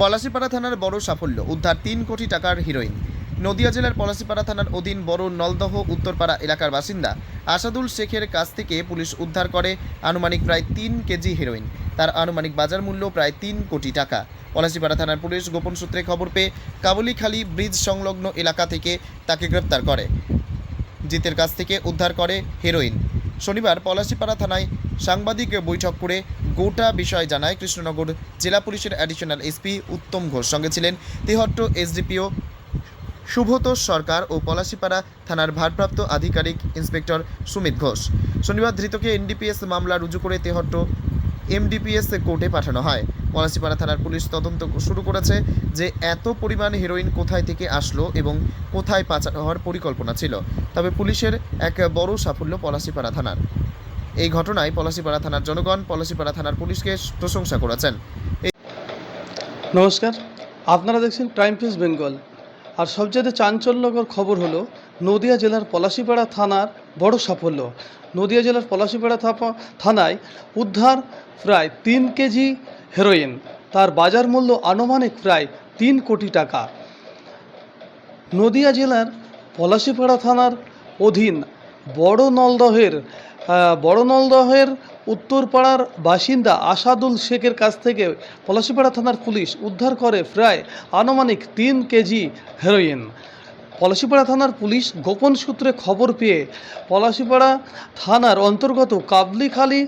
পলাশিপাড়া থানার বড় সাফল্য, উদ্ধার তিন কোটি টাকার হিরোইন। নদিয়া জেলার পলাশিপাড়া থানার অধীন বড় নলদহ, উত্তরপাড়া এলাকার বাসিন্দা আসাদুল শেখের কাছ থেকে পুলিশ উদ্ধার করে আনুমানিক প্রায় তিন কেজি হিরোইন। তার আনুমানিক বাজার মূল্য প্রায় তিন কোটি টাকা। পলাশিপাড়া থানার পুলিশ গোপন সূত্রে খবর পেয়ে কাবুলিখালী ব্রিজ সংলগ্ন এলাকা থেকে তাকে গ্রেপ্তার করে। জিতের কাছ থেকে উদ্ধার করে হেরোইন। শনিবার পলাশিপাড়া থানায় সাংবাদিক বৈঠক করে গোটা বিষয় জানায় কৃষ্ণনগর জেলা পুলিশের অ্যাডিশনাল এসপি উত্তম ঘোষ। সঙ্গে ছিলেন তেহট্ট এসডিপিও শুভতোষ সরকার ও পলাশিপাড়া থানার ভারপ্রাপ্ত আধিকারিক ইন্সপেক্টর সুমিত ঘোষ। শনিবার ধৃতকে এনডিপিএস মামলা রুজু করে তেহট্ট এমডিপিএস কোর্টে পাঠানো হয়। পলাশিপাড়া থানার পুলিশ তদন্ত শুরু করেছে যে এত পরিমাণ হেরোইন কোথায় থেকে আসলো এবং কোথায় পাচার হওয়ার পরিকল্পনা ছিল। তবে পুলিশের এক বড় সাফল্য পলাশিপাড়া থানার। এই ঘটনায় পলাশিপাড়া থানার জনগণ, পলাশিপাড়া থানার পুলিশকে প্রশংসা করেছেন। নমস্কার, আপনারা দেখছেন ক্রাইম পেস বেঙ্গল। আর সবচেয়ে চাঞ্চল্যকর খবর হলো, নদিয়া জেলার পলাশিপাড়া থানার বড় সাফল্য। নদিয়া জেলার পলাশিপাড়া থানায় উদ্ধার প্রায় তিন কেজি হেরোইন। তার বাজার মূল্য আনুমানিক প্রায় তিন কোটি টাকা। নদিয়া জেলার পলাশিপাড়া থানার অধীন বড় নলদহের আহ, বড় নলদহের উত্তরপাড়ার বাসিন্দা আসাদুল শেখের কাছ থেকে পলাশিপাড়া থানার পুলিশ উদ্ধার করে প্রায় আনুমানিক তিন কেজি হেরোইন। পলাশিপাড়া থানার পুলিশ গোপন সূত্রে খবর পেয়ে পলাশিপাড়া থানার অন্তর্গত কাবলিখালী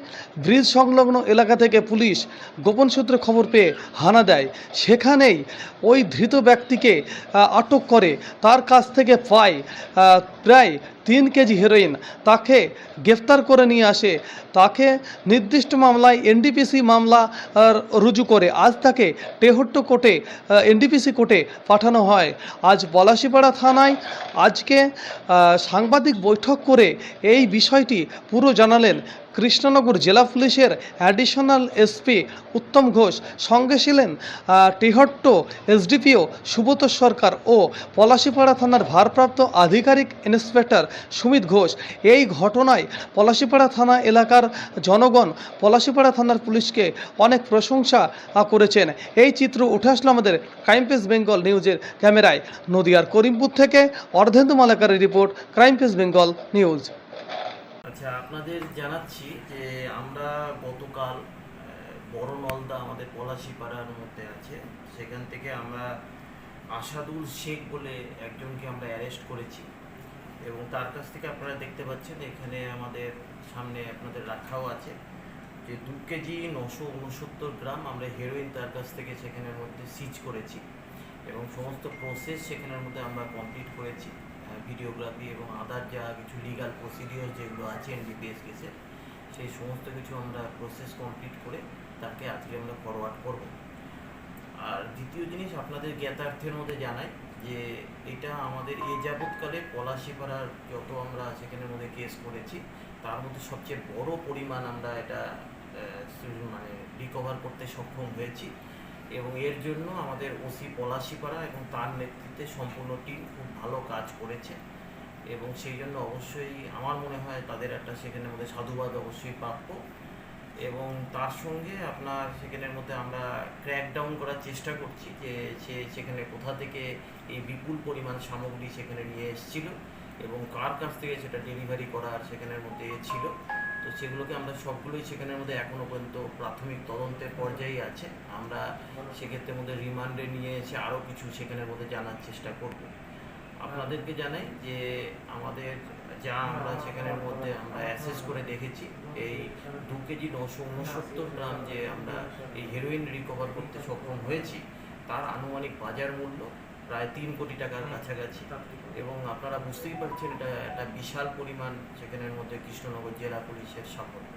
ব্রিজ সংলগ্ন এলাকা থেকে পুলিশ গোপন সূত্রে খবর পেয়ে হানা দেয়। সেখানেই ওই ধৃত ব্যক্তিকে আটক করে। তার কাছ থেকে পায় প্রায় তিন কেজি হেরোইন তাকে গ্রেফতার করে নিয়ে আসে। তাকে নির্দিষ্ট মামলায় এনডিপিসি মামলা রুজু করে। আজ তাকে টেহট্ট কোর্টে এনডিপিসি কোর্টে পাঠানো হয়। আজ পলাশিপাড়া থানায় আজকে সাংবাদিক বৈঠক করে এই বিষয়টি পুরো জানালেন কৃষ্ণনগর জেলা পুলিশের অ্যাডিশনাল এসপি উত্তম ঘোষ, সঙ্গে ছিলেন টেহট্ট এসডিপিও সুব্রত সরকার ও পলাশিপাড়া থানার ভারপ্রাপ্ত আধিকারিক ইন্সপেক্টর সুমিত ঘোষ। এই ঘটনায় পলাশিপাড়া থানা এলাকার জনগণ পলাশিপাড়া থানার পুলিশকে অনেক প্রশংসা করেছেন। এই চিত্র উঠে আসলো আমাদের ক্রাইম পেস বেঙ্গল নিউজের ক্যামেরায়। নদিয়ার করিমপুর থেকে Ardhendu মালাকারের report crime pace Bengal news. আচ্ছা আপনাদের জানাচ্ছি যে আমরা গতকাল বড় নলদা আমাদের পলাশিপাড়ার মধ্যে আছে। সেখান থেকে আমরা আসাদুল শেখ বলে একজনকে আমরা অ্যারেস্ট করেছি। এবং তার কাছ থেকে আপনারা দেখতে পাচ্ছেন এখানে আমাদের সামনে আপনাদের রাখাও আছে যে দু কেজি নশো উনসত্তর গ্রাম আমরা হেরোইন তার কাছ থেকে সেখানের মধ্যে সিজ করেছি। এবং সমস্ত প্রসেস সেখানের মধ্যে আমরা কমপ্লিট করেছি। ভিডিওগ্রাফি এবং আদার যা কিছু লিগাল প্রসিডিওর যেগুলো আছে এনডিপিএস কেসের সেই সমস্ত কিছু আমরা প্রসেস কমপ্লিট করে তাকে আজকে আমরা ফরওয়ার্ড করব। আর দ্বিতীয় জিনিস আপনাদের জ্ঞাতার্থের মধ্যে জানাই যে এটা আমাদের এ যাবৎকালে পলাশিপাড়ার যত আমরা সেখানের মধ্যে কেস করেছি, তার মধ্যে সবচেয়ে বড় পরিমাণ আমরা এটা মানে রিকভার করতে সক্ষম হয়েছি। এবং এর জন্য আমাদের ওসি পলাশিপাড়া এবং তার নেতৃত্বে সম্পূর্ণ টিম খুব ভালো কাজ করেছে। এবং সেই জন্য অবশ্যই আমার মনে হয় তাদের একটা সেখানের মধ্যে সাধুবাদ অবশ্যই প্রাপ্য। এবং তার সঙ্গে আপনার সেখানের মধ্যে আমরা ক্র্যাক ডাউন করার চেষ্টা করছি যে সে সেখানে কোথা থেকে এই বিপুল পরিমাণ সামগ্রী সেখানে নিয়ে এসেছিল এবং কার কাছ থেকে সেটা ডেলিভারি করার সেখানের মধ্যে ছিল। তো সেগুলোকে আমরা সবগুলোই সেখানের মধ্যে এখনও পর্যন্ত প্রাথমিক তদন্তের পর্যায়ে আছে। আমরা সেক্ষেত্রে মধ্যে রিমান্ডে নিয়ে এসে আরও কিছু সেখানের মধ্যে জানার চেষ্টা করব। আপনাদেরকে জানাই যে আমাদের যা আমরা সেখানের মধ্যে আমরা অ্যাসেস করে দেখেছি, এই দু কেজি নশো উনসত্তর গ্রাম যে আমরা এই হেরোইন রিকভার করতে সক্ষম হয়েছি, তার আনুমানিক বাজার মূল্য প্রায় তিন কোটি টাকার কাছাকাছি। এবং আপনারা বুঝতেই পারছেন এটা একটা বিশাল পরিমাণ সেখানের মধ্যে কৃষ্ণনগর জেলা পুলিশের সাফল্য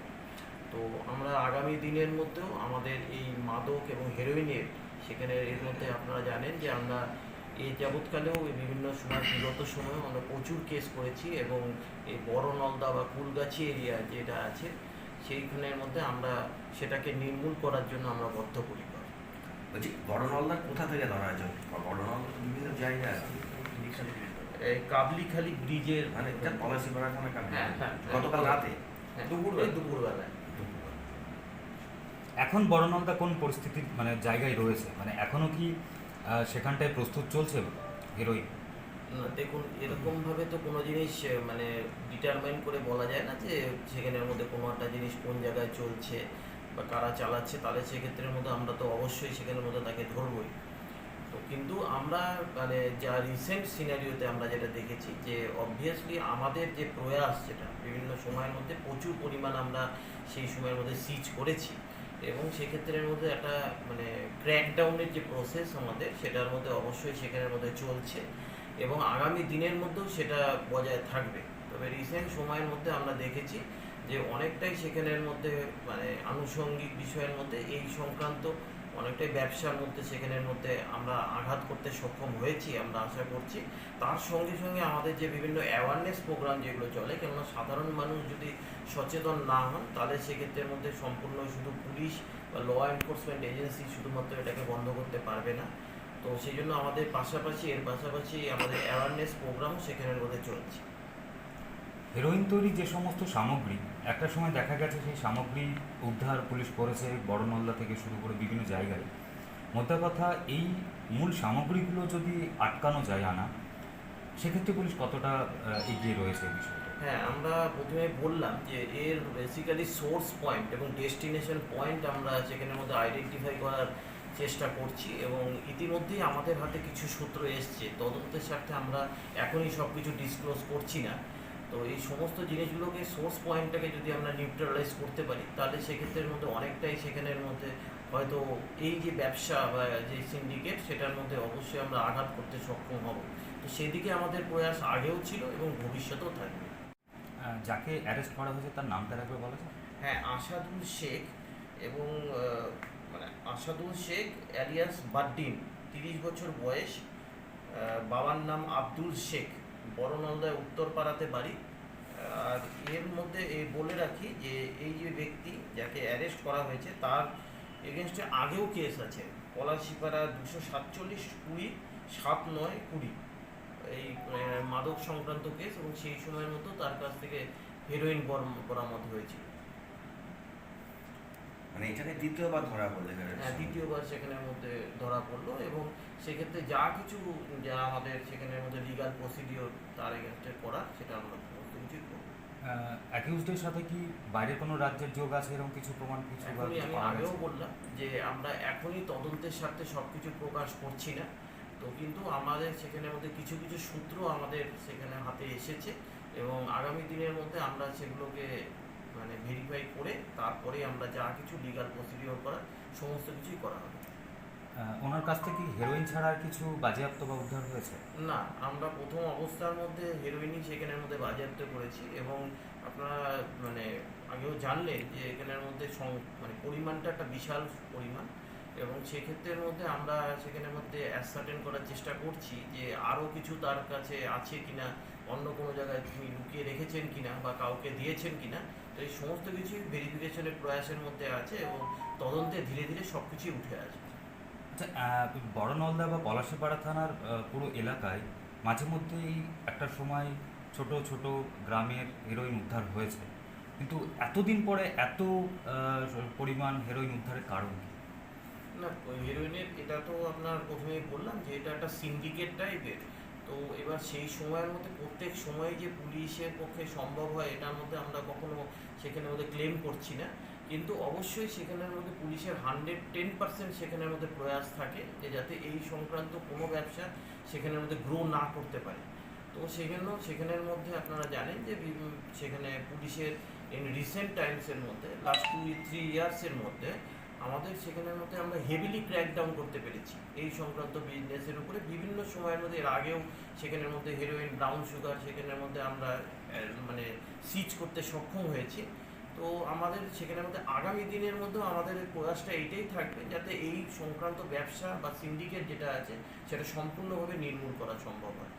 তো আমরা আগামী দিনের মধ্যেও আমাদের এই মাদক এবং হেরোইনের সেখানে এর মধ্যে আপনারা জানেন যে আমরা এই যাবৎকালেও বিভিন্ন সময়, বিগত সময়ে আমরা প্রচুর কেস করেছি এবং এই বড় নলদা বা কুলগাছি এরিয়া যেটা আছে, সেইখানের মধ্যে আমরা সেটাকে নির্মূল করার জন্য আমরা বদ্ধপরিকর। বলছি, বড় নলদা কোথা থেকে ধরা হয়েছে? বড় নলদা বিভিন্ন জায়গায় আছে। কাবলিখালি ব্রিজের মানে এটা পলাশি থানা কাছে হ্যাঁ, হ্যাঁ, হ্যাঁ। গতকাল রাতে। দুপুর দুপুরবেলায়। এখন বড়নলদা কোন পরিস্থিতির মানে জায়গায় রয়েছে? মানে এখনও কি আহ, সেখানটায় প্রস্তুত চলছে হিরোইন? না দেখুন এরকমভাবে তো কোনো জিনিস মানে ডিটারমাইন করে বলা যায় না যে সেখানের মধ্যে কোনো একটা জিনিস কোন জায়গায় চলছে বা কারা চালাচ্ছে তাহলে সেক্ষেত্রের মধ্যে আমরা তো অবশ্যই সেখানের মধ্যে তাকে ধরবই। কিন্তু আমরা মানে যা রিসেন্ট সিনারিওতে আমরা যেটা দেখেছি যে অবভিয়াসলি আমাদের যে প্রয়াস যেটা, বিভিন্ন সময়ের মধ্যে প্রচুর পরিমাণ আমরা সেই সময়ের মধ্যে সিচ করেছি। এবং সেক্ষেত্রের মধ্যে একটা মানে ক্র্যাকডাউনের যে প্রসেস আমাদের, সেটার মধ্যে অবশ্যই সেখানের মধ্যে চলছে। এবং আগামী দিনের মধ্যেও সেটা বজায় থাকবে। তবে রিসেন্ট সময়ের মধ্যে আমরা দেখেছি যে, অনেকটাই সেখানের মধ্যে মানে আনুষঙ্গিক বিষয়ের মধ্যে এই সংক্রান্ত অনেকটাই ব্যবসার মধ্যে সেখানের মধ্যে আমরা আঘাত করতে সক্ষম হয়েছি, আমরা আশা করছি। তার সঙ্গে সঙ্গে আমাদের যে বিভিন্ন অ্যাওয়ারনেস প্রোগ্রাম যেগুলো চলে, কেননা সাধারণ মানুষ যদি সচেতন না হন, তাহলে সেক্ষেত্রের মধ্যে সম্পূর্ণ শুধু পুলিশ বা ল এনফোর্সমেন্ট এজেন্সি শুধুমাত্র এটাকে বন্ধ করতে পারবে না। তো সেই জন্য আমাদের পাশাপাশি, এর পাশাপাশি আমাদের অ্যাওয়ারনেস প্রোগ্রাম সেখানের মধ্যে চলছে। হিরোইন তৈরি যে সমস্ত সামগ্রী, একটা সময় দেখা গেছে সেই সামগ্রী উদ্ধার পুলিশ করেছে বড়নলদা থেকে শুরু করে বিভিন্ন জায়গায়। মোদ্দা কথা, এই মূল সামগ্রীগুলো যদি আটকানো যায় আনা, সেক্ষেত্রে পুলিশ কতটা এগিয়ে রয়েছে এই বিষয়টা? হ্যাঁ আমরা প্রথমে বললাম যে এর বেসিক্যালি সোর্স পয়েন্ট এবং ডেস্টিনেশন পয়েন্ট আমরা সেখানের মধ্যে আইডেন্টিফাই করার চেষ্টা করছি এবং ইতিমধ্যেই আমাদের হাতে কিছু সূত্র এসছে। তদন্তের স্বার্থে আমরা এখনই সব কিছু ডিসক্লোজ করছি না। তো এই সমস্ত জিনিসগুলোকে সোর্স পয়েন্টটাকে যদি আমরা নিউট্রালাইজ করতে পারি তাহলে সেক্ষেত্রের মধ্যে অনেকটাই সেখানের মধ্যে হয়তো এই যে ব্যবসা বা যে সিন্ডিকেট সেটার মধ্যে অবশ্যই আমরা আঘাত করতে সক্ষম হব। তো সেদিকে আমাদের প্রয়াস আগেও ছিল এবং ভবিষ্যতেও থাকবে। যাকে অ্যারেস্ট করা হয়েছে তার নামটা একবার বলা যায় হ্যাঁ আসাদুল শেখ এবং মানে আসাদুল শেখ অ্যালিয়াস বাড্ডিন তিরিশ বছর বয়স বাবার নাম আব্দুল শেখ। বড়নলদায় উত্তরপাড়াতে বাড়ি। আর এর মধ্যে এই বলে রাখি যে, এই যে ব্যক্তি যাকে অ্যারেস্ট করা হয়েছে, তার এগেনস্টে আগেও কেস আছে। পলাশিপাড়া দুশো সাতচল্লিশ কুড়ি সাত নয় কুড়ি। এই মাদক সংক্রান্ত কেস এবং সেই সময়ের মতো তার কাছ থেকে হেরোইন বর- বরামদ হয়েছিল। মানে এটাকে দ্বিতীয়বার ধরা পড়লে এখানে। হ্যাঁ, দ্বিতীয়বার সেখানের মধ্যে ধরা পড়ল এবং সেক্ষেত্রে যা কিছু যা আমাদের সেখানের মধ্যে লিগাল প্রসিডিওর তার এগেনস্টে করা সেটা আমরা কিছুই করব। অ্যাকিউজদের সাথে কি বাইরের কোনো রাজ্যের যোগ আছে এরকম কিছু প্রমাণ কিছু আমি আগেও বললাম যে আমরা এখনই তদন্তের স্বার্থে সব কিছু প্রকাশ করছি না। তো কিন্তু আমাদের সেখানের মধ্যে কিছু কিছু সূত্র আমাদের সেখানে হাতে এসেছে এবং আগামী দিনের মধ্যে আমরা সেগুলোকে মানে ভেরিফাই করে তারপরে আমরা যা কিছু লিগাল প্রসিডিওর করার সমস্ত কিছুই করা হবে। ওনার কাছ থেকে হেরোইন ছাড়া আর কিছু বাজেয়াপ্ত বা উদ্ধার হয়েছে? না আমরা প্রথম অবস্থার মধ্যে হেরোইনই সেখানের মধ্যে বাজেয়াপ্ত করেছি এবং আপনারা মানে আগেও জানলেন যে এখানের মধ্যে মানে পরিমাণটা একটা বিশাল পরিমাণ এবং সেক্ষেত্রের মধ্যে আমরা সেখানের মধ্যে অ্যাসার্টেন করার চেষ্টা করছি যে আরও কিছু তার কাছে আছে কিনা। অন্য কোনো জায়গায় তিনি লুকিয়ে রেখেছেন কিনা বা কাউকে দিয়েছেন কিনা তো এই সমস্ত কিছুই ভেরিফিকেশনের প্রয়াসের মধ্যে আছে এবং তদন্তে ধীরে ধীরে সব কিছুই উঠে আসবে। আচ্ছা বড়নলদা বা পলাশিপাড়া থানার পুরো এলাকায় মাঝে মধ্যেই একটা সময় ছোট ছোট গ্রামের হেরোইন উদ্ধার হয়েছে। কিন্তু এতদিন পরে এত পরিমাণ হেরোইন উদ্ধারের কারণ কি? না হেরোইনের এটা তো আপনার প্রথমেই বললাম যে এটা একটা সিন্ডিকেট টাইপের তো এবার সেই সময়ের মধ্যে প্রত্যেক সময় যে পুলিশের পক্ষে সম্ভব হয়, এটার মধ্যে আমরা কখনো সেখানের মধ্যে ক্লেম করছি না। কিন্তু অবশ্যই সেখানের মধ্যে পুলিশের হান্ড্রেড টেন পার্সেন্ট সেখানের মধ্যে প্রয়াস থাকে যে যাতে এই সংক্রান্ত কোনো ব্যবসা সেখানের মধ্যে গ্রো না করতে পারে। তো সেজন্য সেখানের মধ্যে আপনারা জানেন যে সেখানে পুলিশের ইন রিসেন্ট টাইমসের মধ্যে লাস্ট টু থ্রি ইয়ার্সের মধ্যে আমাদের সেখানের মধ্যে আমরা হেভিলি ক্র্যাকডাউন করতে পেরেছি। এই সংক্রান্ত বিজনেসের উপরে বিভিন্ন সময়ের মধ্যে এর আগেও সেখানের মধ্যে হেরোইন ব্রাউন সুগার সেখানের মধ্যে আমরা মানে সিজ করতে সক্ষম হয়েছি। তো আমাদের সেখানের মধ্যে আগামী দিনের মধ্যেও আমাদের প্রয়াসটা এইটাই থাকবে যাতে এই সংক্রান্ত ব্যবসা বা সিন্ডিকেট যেটা আছে, সেটা সম্পূর্ণভাবে নির্মূল করা সম্ভব হয়।